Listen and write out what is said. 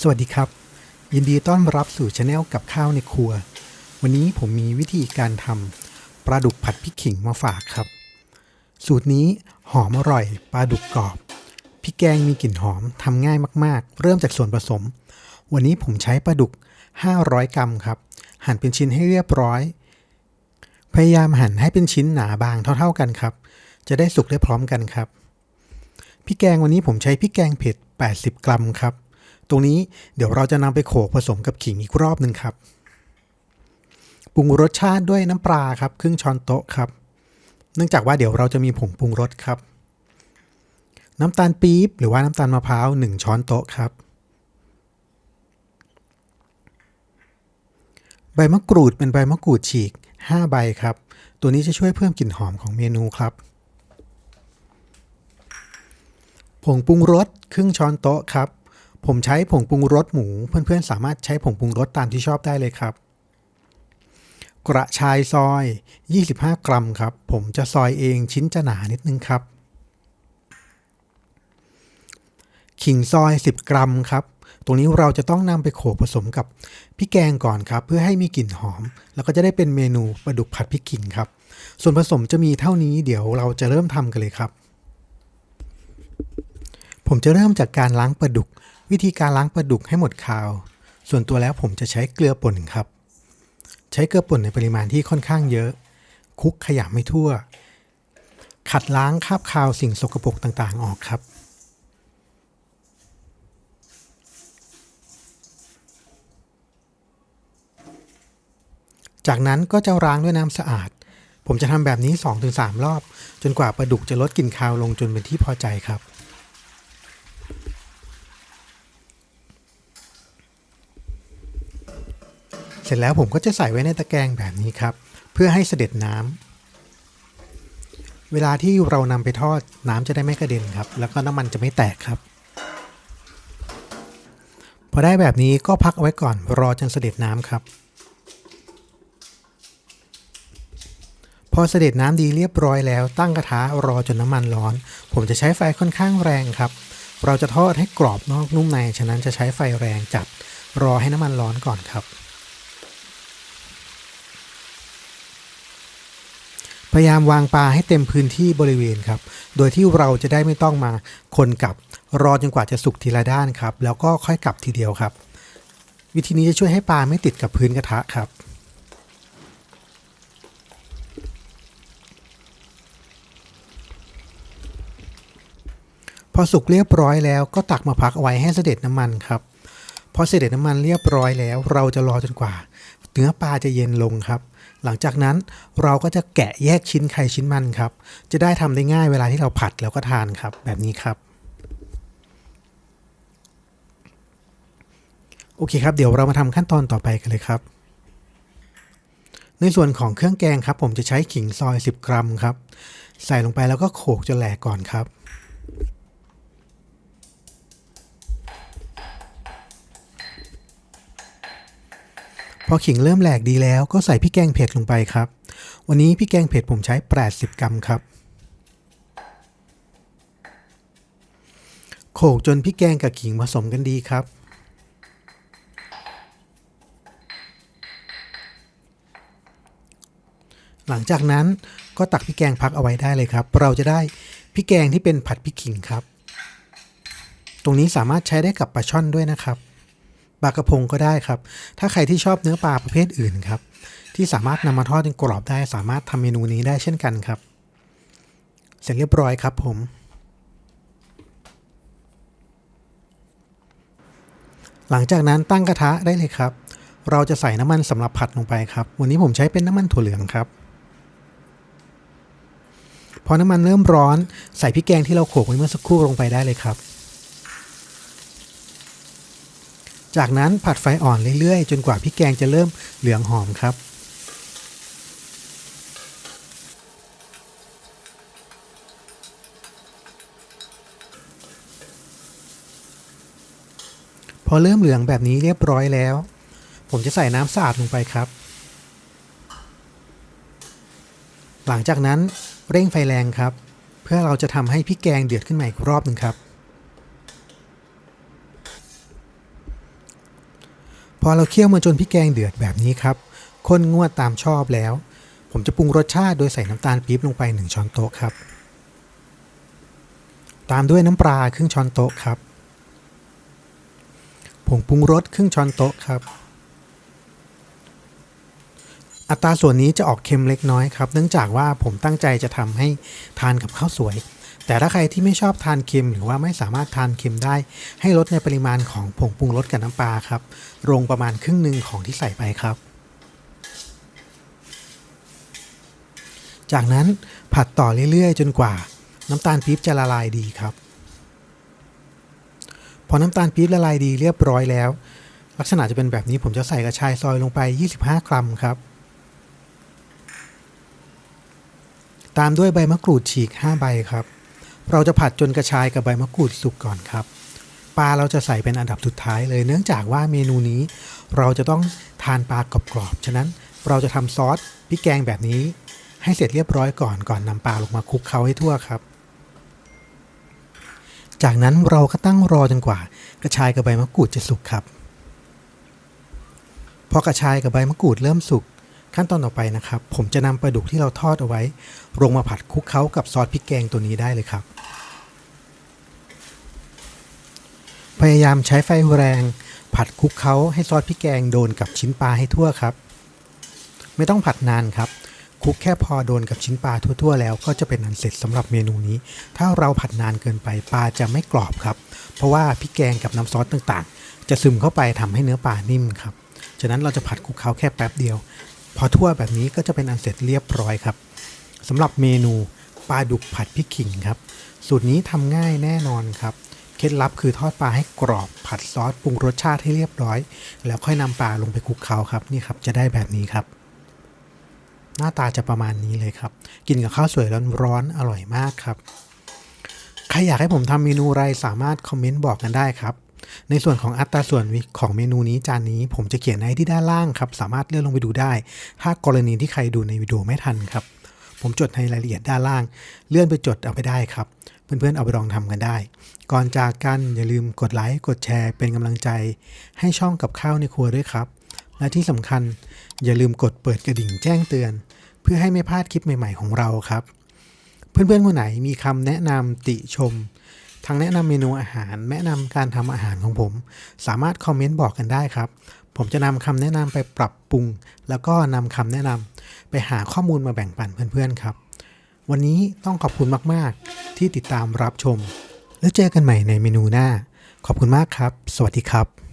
สวัสดีครับ ยินดีต้อนรับสู่ช anel กับข้าวในครัว วันนี้ผมมีวิธีการทำปลาดุกผัดพริกขิงมาฝากครับ สูตรนี้หอมอร่อยปลาดุกกรอบพริกแกงมีกลิ่นหอมทำง่ายมากๆ เริ่มจากส่วนผสม วันนี้ผมใช้ปลาดุก 500 กรัมครับ หั่นเป็นชิ้นให้เรียบร้อย พยายามหั่นให้เป็นชิ้นหนาบางเท่า ๆกันครับ จะได้สุกได้พร้อมกันครับพริกแกงวันนี้ผมใช้พริกแกงเผ็ด 80 กรัมครับ ตรงนี้เดี๋ยวเราจะนำไปโขลกผสมกับขิงอีกรอบหนึ่งครับปรุงรสชาติด้วยน้ำปลาครับครึ่งช้อนโต๊ะครับ เนื่องจากว่าเดี๋ยวเราจะมีผงปรุงรสครับ น้ำตาลปี๊บหรือว่าน้ำตาลมะพร้าว1ช้อนโต๊ะครับ ใบมะกรูดเป็นใบมะกรูดฉีก 5 ใบครับ ตัวนี้จะช่วยเพิ่มกลิ่นหอมของเมนูครับ ผงปรุงรสครึ่งช้อนโต๊ะครับ ผมใช้ผงปรุงรสหมู เพื่อนๆ สามารถใช้ผงปรุงรสตามที่ชอบได้เลยครับ กระชายซอย 25 กรัมครับ ผมจะซอยเองชิ้นจะหนานิดนึงครับ ขิงซอย 10 กรัมครับ ตรงนี้เราจะต้องนำไปโขกผสมกับพริกแกงก่อนครับ เพื่อให้มีกลิ่นหอม แล้วก็จะได้เป็นเมนูปลาดุกผัดพริกขิงครับ ส่วนผสมจะมีเท่านี้เดี๋ยวเราจะเริ่มทำกันเลยครับผมจะเริ่มจากการล้างปลาดุก วิธีการล้างปลาดุกให้หมดคาว ส่วนตัวแล้วผมจะใช้เกลือป่นครับ ใช้เกลือป่นในปริมาณที่ค่อนข้างเยอะ คุกขยำไม่ทั่ว ขัดล้างคราบคาวสิ่งสกปรกต่างๆ ออกครับ จากนั้นก็จะล้างด้วยน้ำสะอาด ผมจะทำแบบนี้ 2-3 รอบ จนกว่าปลาดุกจะลดกลิ่นคาวลงจนเป็นที่พอใจครับ เสร็จแล้วผมก็จะใส่ไว้ในตะแกรงแบบนี้ครับ เพื่อให้เสด็จน้ำเวลาที่เรานำไปทอดน้ำจะได้ไม่กระเด็นครับ แล้วก็น้ำมันจะไม่แตกครับ พอได้แบบนี้ก็พักเอาไว้ก่อนรอจนเสด็จน้ำครับ พอเสด็จน้ำดีเรียบร้อยแล้ว ตั้งกระทะรอจนน้ำมันร้อน ผมจะใช้ไฟค่อนข้างแรงครับ เราจะทอดให้กรอบนอกนุ่มในฉะนั้นจะใช้ไฟแรงจัดรอให้น้ำมันร้อนก่อนครับ พยายามวางปลาให้เต็มพื้นที่บริเวณครับ โดยที่เราจะได้ไม่ต้องมาคนกลับ รอจนกว่าจะสุกทีละด้านครับ แล้วก็ค่อยกลับทีเดียวครับ วิธีนี้จะช่วยให้ปลาไม่ติดกับพื้นกระทะครับพอสุกเรียบร้อยแล้วก็ตักมาพักเอาไว้ให้เสด็จน้ำมันครับพอเสด็จน้ำมันเรียบร้อยแล้ว เราจะรอจนกว่าเนื้อปลาจะเย็นลงครับ หลังจากนั้นเราก็จะแกะแยกชิ้นไข่ชิ้นมันครับ จะได้ทำได้ง่ายเวลาที่เราผัดแล้วก็ทานครับ แบบนี้ครับ โอเคครับ เดี๋ยวเรามาทำขั้นตอนต่อไปกันเลยครับ ในส่วนของเครื่องแกงครับ ผมจะใช้ขิงซอย 10 กรัมครับ ใส่ลงไปแล้วก็โขลกจนแหลกก่อนครับ พอขิงเริ่มแหลกดีแล้วก็ใส่พริกแกงเผ็ดลงไปครับ วันนี้พริกแกงเผ็ดผมใช้ 80 กรัมครับ โขลกจนพริกแกงกับขิงผสมกันดีครับ หลังจากนั้นก็ตักพริกแกงพักเอาไว้ได้เลยครับ เราจะได้พริกแกงที่เป็นผัดพริกขิงครับ ตรงนี้สามารถใช้ได้กับปลาช่อนด้วยนะครับ ปลากระพงก็ได้ครับ ถ้าใครที่ชอบเนื้อปลาประเภทอื่นครับ ที่สามารถนำมาทอดจนกรอบได้ สามารถทำเมนูนี้ได้เช่นกันครับ เสร็จเรียบร้อยครับผม หลังจากนั้นตั้งกระทะได้เลยครับ เราจะใส่น้ำมันสำหรับผัดลงไปครับ วันนี้ผมใช้เป็นน้ำมันถั่วเหลืองครับพอน้ำมันเริ่มร้อนใส่พริกแกงที่เราโขลกไว้เมื่อสักครู่ลงไปได้เลยครับ จากนั้นผัดไฟอ่อนเรื่อยๆ จนกว่าพริกแกงจะเริ่มเหลืองหอมครับ พอเริ่มเหลืองแบบนี้เรียบร้อยแล้ว ผมจะใส่น้ำสะอาดลงไปครับ หลังจากนั้นเร่งไฟแรงครับ เพื่อเราจะทำให้พริกแกงเดือดขึ้นใหมาอีกรอบหนึ่งครับ พอเราเคี่ยวมาจนพริกแกงเดือดแบบนี้ครับข้นงวดตามชอบแล้ว ผมจะปรุงรสชาติโดยใส่น้ำตาลปี๊บลงไป 1 ช้อนโต๊ะครับ ตามด้วยน้ำปลาครึ่งช้อนโต๊ะครับผงปรุงรสครึ่งช้อนโต๊ะครับ อัตราส่วนนี้จะออกเค็มเล็กน้อยครับ เนื่องจากว่าผมตั้งใจจะทำให้ทานกับข้าวสวย แต่ถ้าใครที่ไม่ชอบทานเค็มหรือว่าไม่สามารถทานเค็มได้ ให้ลดในปริมาณของผงปรุงรสกับน้ำปลาครับลงประมาณครึ่งหนึ่งของที่ใส่ไปครับ จากนั้นผัดต่อเรื่อยๆ จนกว่า น้ำตาลปี๊บจะละลายดีครับ พอน้ำตาลปี๊บละลายดีเรียบร้อยแล้ว ลักษณะจะเป็นแบบนี้ผมจะใส่กระชายซอยลงไป 25 กรัมครับตามด้วยใบมะกรูดฉีก 5 ใบครับ เราจะผัดจนกระชายกับใบมะกรูดสุกก่อนครับปลาเราจะใส่เป็นอันดับสุดท้ายเลย เนื่องจากว่าเมนูนี้เราจะต้องทานปลากรอบๆฉะนั้นเราจะทำซอสพริกแกงแบบนี้ ให้เสร็จเรียบร้อยก่อนก่อนนำปลาลงมาคลุกเคล้าให้ทั่วครับ จากนั้นเราก็ตั้งรอจนกว่า กระชายกับใบมะกรูดจะสุกครับพอกระชายกับใบมะกรูดเริ่มสุก ขั้นตอนต่อไปนะครับ ผมจะนำปลาดุกที่เราทอดเอาไว้ ลงมาผัดคลุกเคล้ากับซอสพริกแกงตัวนี้ได้เลยครับ พยายามใช้ไฟแรง ผัดคลุกเคล้าให้ซอสพริกแกงโดนกับชิ้นปลาให้ทั่วครับ ไม่ต้องผัดนานครับคลุกแค่พอโดนกับชิ้นปลาทั่ว ๆ แล้วก็จะเป็นอันเสร็จสำหรับเมนูนี้ ถ้าเราผัดนานเกินไปปลาจะไม่กรอบครับ เพราะว่าพริกแกงกับน้ำซอสต่างๆ จะซึมเข้าไปทำให้เนื้อปลานิ่มครับ ฉะนั้นเราจะผัดคลุกเคล้าแค่แป๊บเดียว พอทั่วแบบนี้ก็จะเป็นอันเสร็จเรียบร้อยครับสำหรับเมนูปลาดุกผัดพริกขิงครับ สูตรนี้ทำง่ายแน่นอนครับเคล็ดลับคือทอดปลาให้กรอบผัดซอสปรุงรสชาติให้เรียบร้อย แล้วค่อยนำปลาลงไปคลุกเคล้าครับนี่ครับจะได้แบบนี้ครับ หน้าตาจะประมาณนี้เลยครับ กินกับข้าวสวยร้อนๆอร่อยมากครับ ใครอยากให้ผมทำเมนูอะไรสามารถคอมเมนต์บอกกันได้ครับ ในส่วนของอัตราส่วนของเมนูนี้จานนี้ ผมจะเขียนไว้ที่ด้านล่างครับ สามารถเลื่อนลงไปดูได้ ถ้ากรณีที่ใครดูในวิดีโอไม่ทันครับ ผมจดในรายละเอียดด้านล่าง เลื่อนไปจดเอาไปได้ครับ เพื่อนๆเอาไปลองทำกันได้ ก่อนจากกันอย่าลืมกดไลค์กดแชร์เป็นกำลังใจ ให้ช่องกับข้าวในครัวด้วยครับ และที่สำคัญอย่าลืมกดเปิดกระดิ่งแจ้งเตือน เพื่อให้ไม่พลาดคลิปใหม่ ๆ ของเราครับ เพื่อนๆคนไหนมีคำแนะนำติชม ทางแนะนำเมนูอาหาร แนะนำการทำอาหารของผม สามารถคอมเมนต์บอกกันได้ครับ ผมจะนำคำแนะนำไปปรับปรุง แล้วก็นำคำแนะนำไปหาข้อมูลมาแบ่งปันเพื่อนๆครับ วันนี้ต้องขอบคุณมากๆ ที่ติดตามรับชม แล้วเจอกันใหม่ในเมนูหน้า ขอบคุณมากครับ สวัสดีครับ